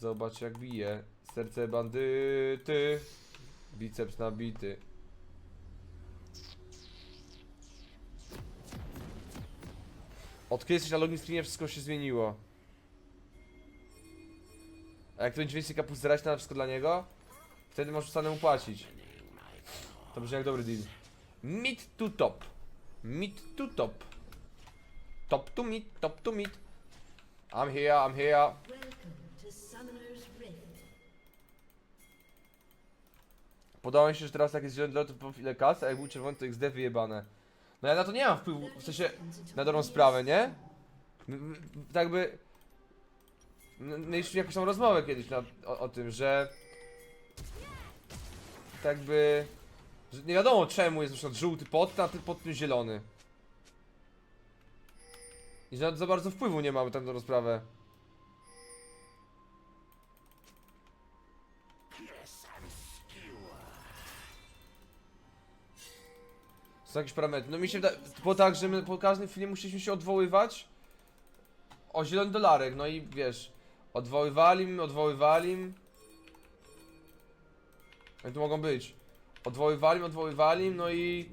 Zobacz jak bije. Serce bandyty. Biceps nabity. Od kiedy jesteś na login screenie wszystko się zmieniło. A jak to będzie więcej kapustera na wszystko dla niego, wtedy możesz samemu płacić. To brzmi jak dobry deal. Mid to top. Mid to top. Top to mid, top to mid. I'm here, I'm here. Podoba mi się, że teraz jak jest zielony to po ile kas, a jak był czerwony to XD wyjebane. No ja na to nie mam wpływu, w sensie na dobrą sprawę, nie? M- m- Tak by... m- Mieliśmy jakąś tam rozmowę kiedyś na, o, o tym, że... Tak by... Że nie wiadomo czemu jest na przykład żółty pod, a ty pod tym zielony. I że za bardzo wpływu nie mamy tam na rozprawę. Są jakieś parametry. No mi się wydaje, było tak, że my po każdym filmie musieliśmy się odwoływać o zielony dolarek, no i wiesz, odwoływali mi, odwoływali mi. Jak to mogą być? Odwoływali odwoływali no i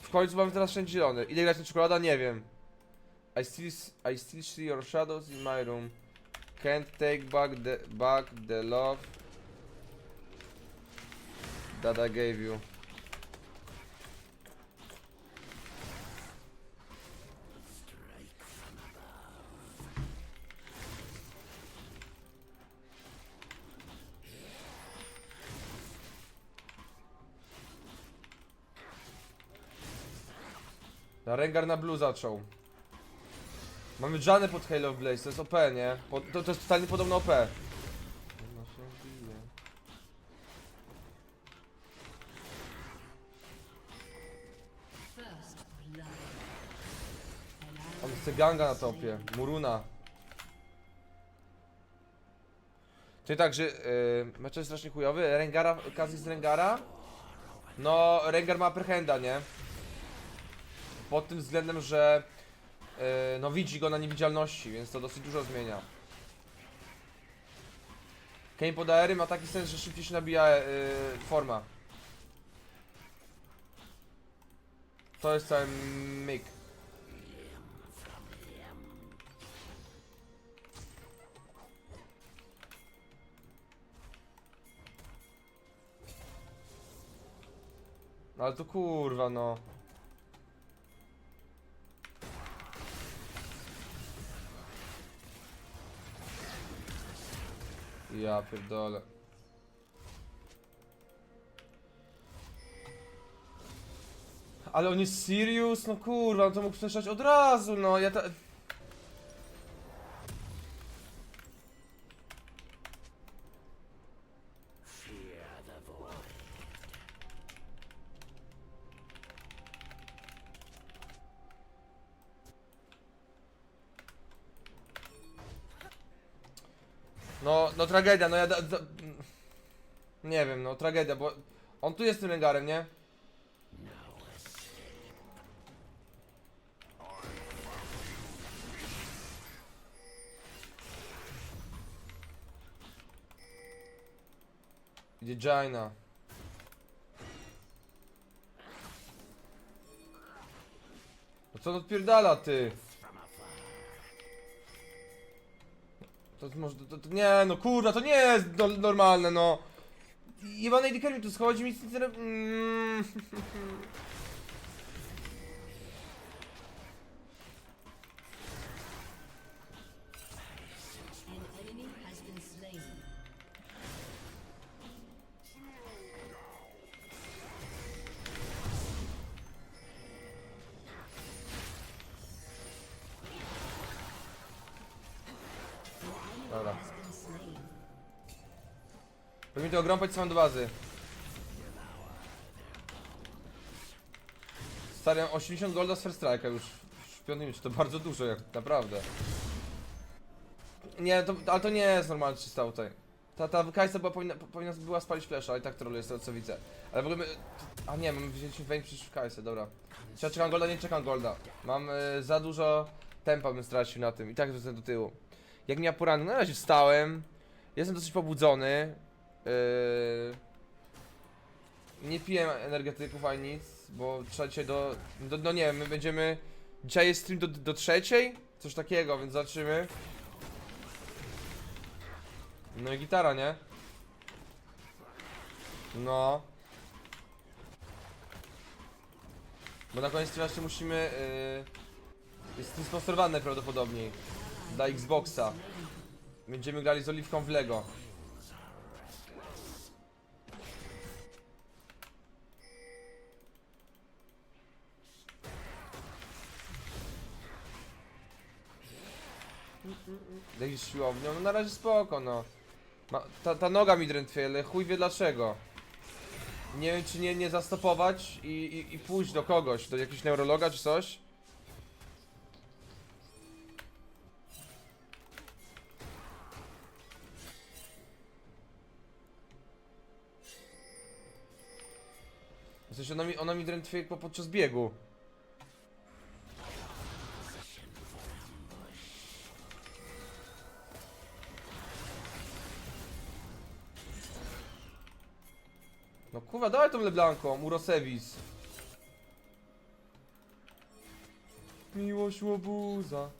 w końcu mamy teraz wszędzie zielony. Ile grać na czekolada? Nie wiem. I still, I still see your shadows in my room. Can't take back the, back the love that I gave you. Na Rengar na blue zaczął. Mamy Janę pod Halo of Blaze, to jest OP, nie? Po, to, to jest totalnie podobno OP. On chce ganga na topie. Muruna. To i tak, że yy, mecz jest strasznie chujowy. Rengara, Kazik z Rengara. No, Rengar ma prehenda, nie? Pod tym względem, że yy, no widzi go na niewidzialności, więc to dosyć dużo zmienia. Kane pod aery ma taki sens, że szybciej się nabija yy, forma. To jest cały myk. No ale to kurwa no. Ja pierdolę. Ale on jest serious? No kurwa, no to mógł przeszać od razu, no ja ta... No, no tragedia, no ja da, da, Nie wiem, no tragedia, bo on tu jest tym Rengarem, nie? Idzie Jaina. No co on odpierdala, ty? To może, to, to, nie no kurwa, to nie jest no, normalne no. Jebany Eddie Kerry tu schodzi nic nie mm. To grąpać są do bazy. Stary, mam 80 golda z First Strike'a już w piątym to bardzo dużo jak naprawdę. Nie, to, ale to nie jest normalne, co się stało tutaj. Ta, ta Kajsa była, powinna, powinna była spalić flesza, i tak troluje z tego co widzę. Ale w ogóle my, A nie, mamy wzięliśmy przecież w Kajsę, dobra. Czy ja czekam golda? Nie czekam golda. Mam y, za dużo tempa bym stracił na tym i tak wrócę do tyłu. Jak miała poranny, na razie wstałem. Jestem dosyć pobudzony. Yy... Nie piję energetyków ani nic, bo trzeba dzisiaj do, do... No nie wiem, my będziemy... Dzisiaj jest stream do, do trzeciej? Coś takiego, więc zobaczymy. No i gitara, nie? No. Bo na koniec jeszcze musimy... Yy... Jest to sponsorowane prawdopodobnie. Dla Xboxa. Będziemy grali z Oliwką w Lego. Jakiś siłownią, no na razie spoko no. Ma, ta, ta noga mi drętwie, ale chuj wie dlaczego. Nie wiem czy nie, nie zastopować i, i, i pójść do kogoś, do jakiegoś neurologa czy coś. W sensie ona mi, ona mi drętwie po, podczas biegu. Tą Leblanką. Miłość łobuza.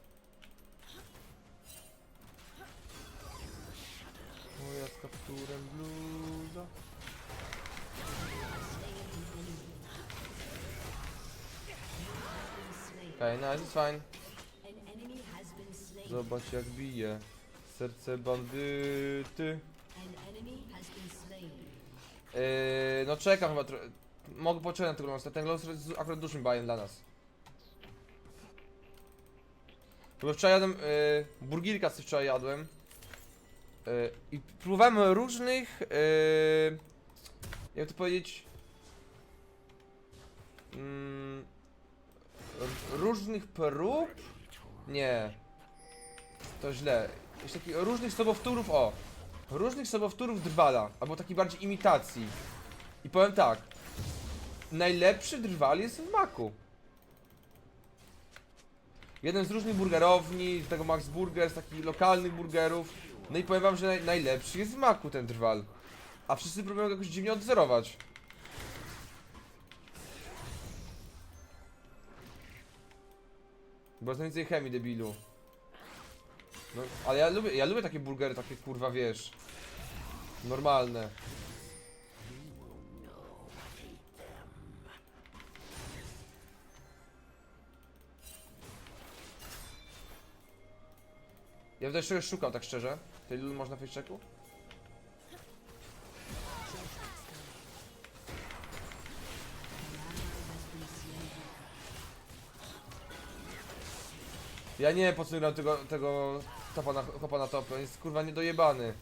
Moja z kapturem bluza. Okej, okay, nice, fine. Zobacz jak bije. Serce bandyty. Yy, no czekam chyba Mogę poczekać na tego Glonsa. Ten Glons jest akurat dużym bajem dla nas. Bo wczoraj jadłem, yy, burgirka sobie wczoraj jadłem. Yy, I próbowałem różnych, yy, jak to powiedzieć, mm, różnych prób? Nie. To źle. Jest taki różnych sobowtórów, o. Różnych sobowtórów drwala, albo takiej bardziej imitacji. I powiem tak. Najlepszy drwal jest w Maku. Jeden z różnych burgerowni, tego Max Burger, z takich lokalnych burgerów. No i powiem wam, że naj, najlepszy jest w Maku ten drwal. A wszyscy próbują jakoś dziwnie odwzorować. Bo jest najwięcej chemii, debilu. No, ale ja lubię, ja lubię takie burgery, takie kurwa, wiesz. Normalne. Ja też czegoś szukał, tak szczerze. Tej lulu można w fejczeku? Ja nie po co tego, tego topa na, topa na topę, jest kurwa niedojebany.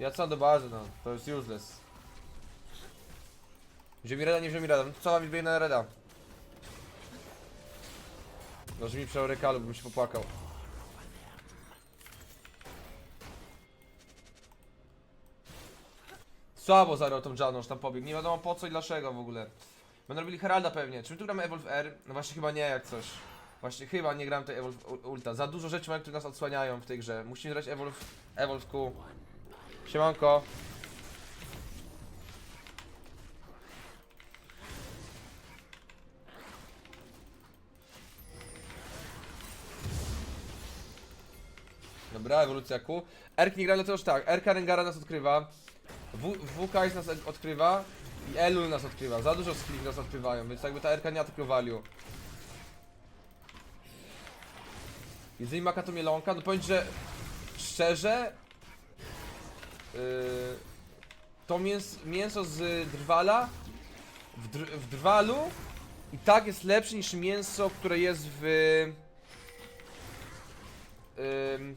Ja co do bazy, no, to jest useless. Wziął mi reda, nie wziął mi reda, no to co mam na reda? No, że mi przejął rekalu, bym się popłakał. Słabo zagrał tą Janą, że tam pobiegł. Nie wiadomo po co i dlaczego w ogóle. Będą robili Heralda pewnie. Czy my tu gramy Evolve R? No właśnie chyba nie, jak coś. Właśnie chyba nie gram tej Evolve Ulta. Za dużo rzeczy mamy, które nas odsłaniają w tej grze. Musimy grać Evolve, Evolve Q. Siemanko. Dobra, ewolucja Q. Erk nie gra, dlatego że tak, RK Rengara nas odkrywa, WKS nas odkrywa i Elul nas odkrywa. Za dużo skilli nas odkrywają, więc jakby ta RK nie ma takiego value. Jeżeli maka to mielonka, no powiem że szczerze yy, to mięs, mięso z drwala w, dr, w drwalu i tak jest lepsze niż mięso, które jest w ym,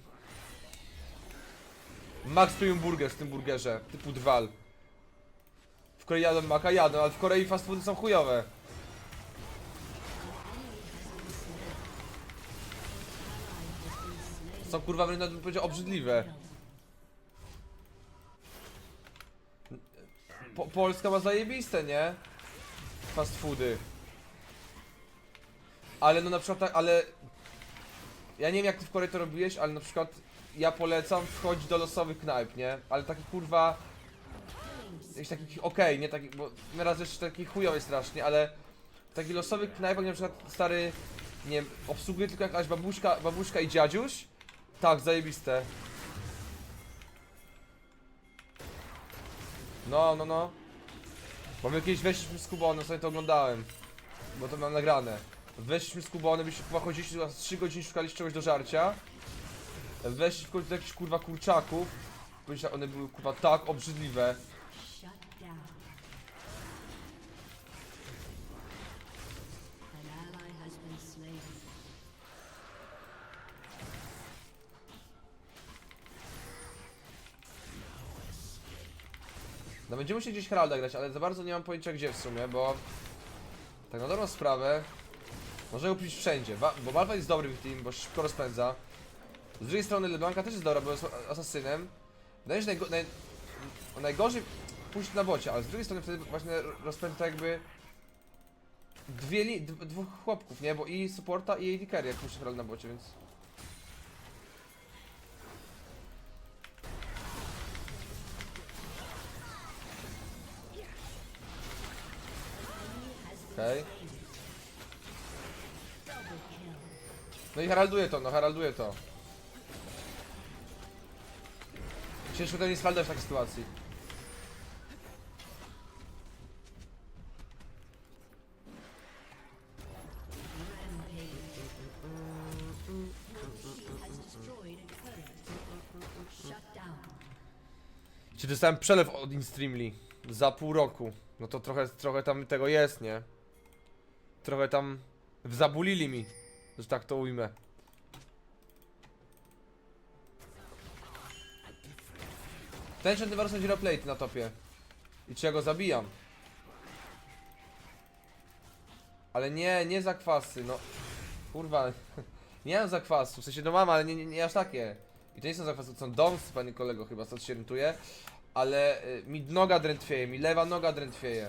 Max Premium Burger w tym burgerze, typu drwal. W Korei jadą maka, jadą, ale w Korei fast foody są chujowe. Są kurwa wręcz nawet bym powiedział obrzydliwe. Po Polska ma zajebiste, nie? Fast foody. Ale no na przykład, tak- ale... Ja nie wiem jak ty w Korei to robiłeś, ale na przykład ja polecam wchodzić do losowych knajp, nie? Ale taki kurwa... Jakiś taki, okej, nie taki, bo na raz jeszcze taki chujowy strasznie, ale w takich losowych knajpach na przykład stary, nie wiem, obsługuje tylko jakaś babuszka, babuszka i dziadziuś. Tak, zajebiste. No, no, no. Bo my kiedyś weszliśmy z Kubonem, sobie to oglądałem. Bo to mam nagrane. Weszliśmy z Kubonem, byśmy chyba chodziliśmy chyba z 3 godziny szukaliśmy czegoś do żarcia. Weszliśmy w końcu jakichś kurwa kurczaków. Powiem ci, One były kurwa tak obrzydliwe. No będziemy musieli gdzieś Heralda grać, ale za bardzo nie mam pojęcia gdzie w sumie, bo... Tak na dobrą sprawę... Możemy kupić wszędzie, bo Malwa jest dobry w team, bo szybko rozpędza. Z drugiej strony LeBlanca też jest dobra, bo jest asasynem. Wydaje się, najgo- naj... najgorzej pójść na bocie, ale z drugiej strony wtedy właśnie rozpędza jakby... Dwie dwóch chłopków, nie? Bo i supporta i AD carry jak Herald na bocie, więc... Okej. No i heralduje to, no heralduje to. Ciężko to nie spalda w takiej sytuacji. Czy dostałem przelew od Instreamly za pół roku. No to trochę, trochę tam tego jest, nie? Trochę tam zabulili mi, że tak to ujmę. Ten Chantyvar są Zero Plate na topie. I czy ja go zabijam? Ale nie, nie zakwasy, no. Kurwa, nie mam zakwasu, w sensie no mam, ale nie, nie, nie aż takie. I to nie są zakwasy, to są domsy, panie kolego, chyba, co się rentuje. Ale y, mi noga drętwieje, mi lewa noga drętwieje.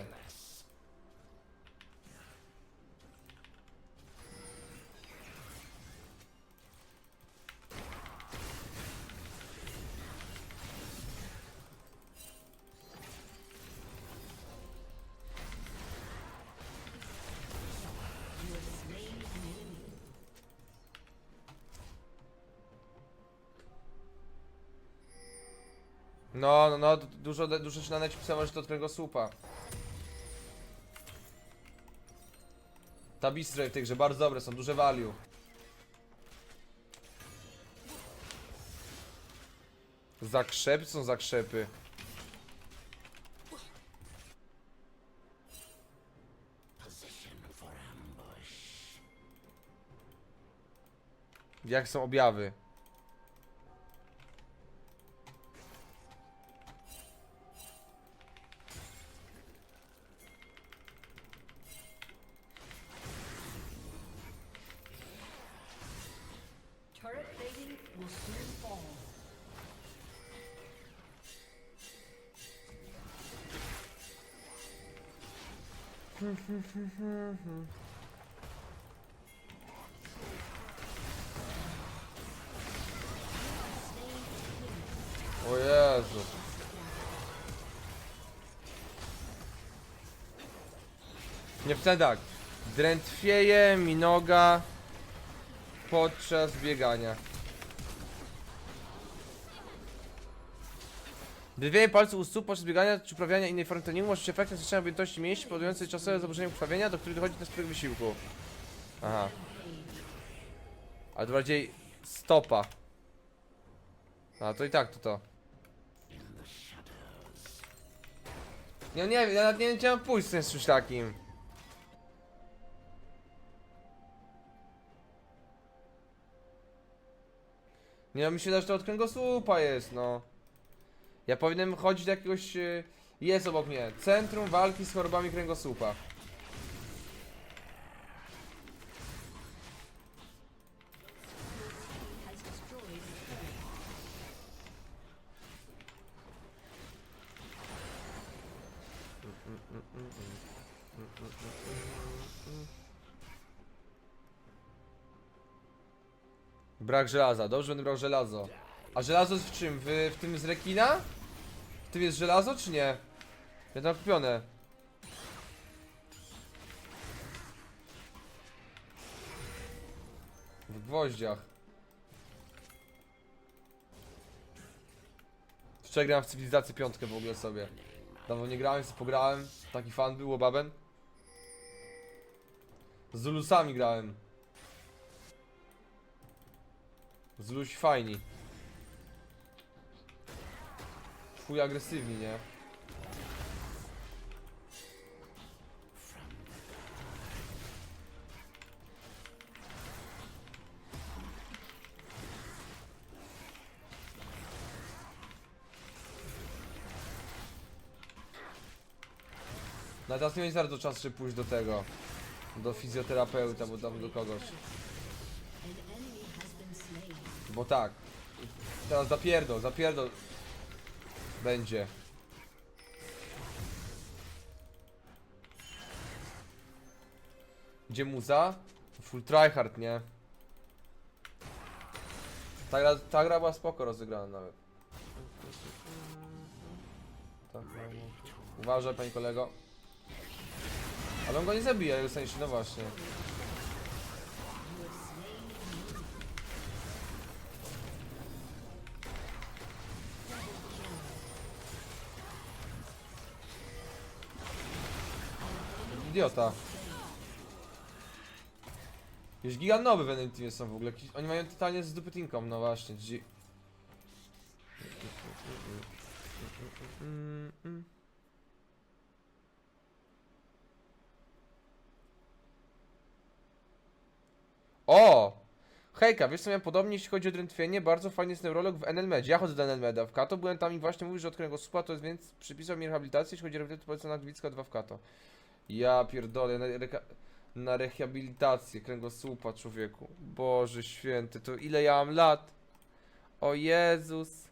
No, no, no, du- dużo, dużo się na necie pisało, że to którego słupa. Tabistry w tej grze bardzo dobre, są duże value. Zakrzepy są zakrzepy. Jak są objawy? O Jezu. Nie wcale tak. Drętwieje mi noga podczas biegania. Drętwieje palce u stóp podczas biegania czy uprawiania innej formy treningu może się efektem zwiększenia objętości mięśni powodującej czasowe zaburzenie krwawienia, do których dochodzi na swojego wysiłku. Aha. Ale to bardziej stopa. A to i tak to to. Nie, nie wiem, ja nawet nie mam pójść z czymś takim. Nie no, mi się wydaje, że to od kręgosłupa jest, no. Ja powinienem chodzić do jakiegoś... y, Jest obok mnie. Centrum Walki z Chorobami Kręgosłupa. Brak żelaza, dobrze będę brał żelazo. A żelazo jest w czym? W, w tym z rekina? W tym jest żelazo czy nie? Ja tam kupione. W gwoździach. Grałem w cywilizację piątkę w ogóle sobie. Dawno nie grałem, sobie pograłem. Taki fan był, babem. Z Zulusami grałem. Zulusi fajni. Chuj agresywni, nie? No teraz nie będzie bardzo czasu, żeby pójść do tego. Do fizjoterapeuta, bo tam do kogoś. Bo tak. Teraz zapierdol, zapierdol. Będzie. Gdzie muza? Full tryhard, nie? Ta gra, ta gra była spoko rozegrana nawet. Tak. Uważaj, panie kolego. Ale on go nie zabija, w sensie, no właśnie. Idiota. Jakieś giganowy w jednym teamie są w ogóle. Oni mają totalnie z dupy tinką, no właśnie. Dzi- O! Hejka, wiesz co miałem podobnie jeśli chodzi o drętwienie? Bardzo fajny jest neurolog w NLMedzie. Ja chodzę do NLMeda. W Kato byłem tam i właśnie mówił, że od kręgosłupa to jest więc przypisał mi rehabilitację, jeśli chodzi o rehabilitację polecam na Gliwicka 2 w Kato. Ja pierdolę, na, reka- na rehabilitację kręgosłupa człowieku. Boże święty, to ile ja mam lat? O Jezus.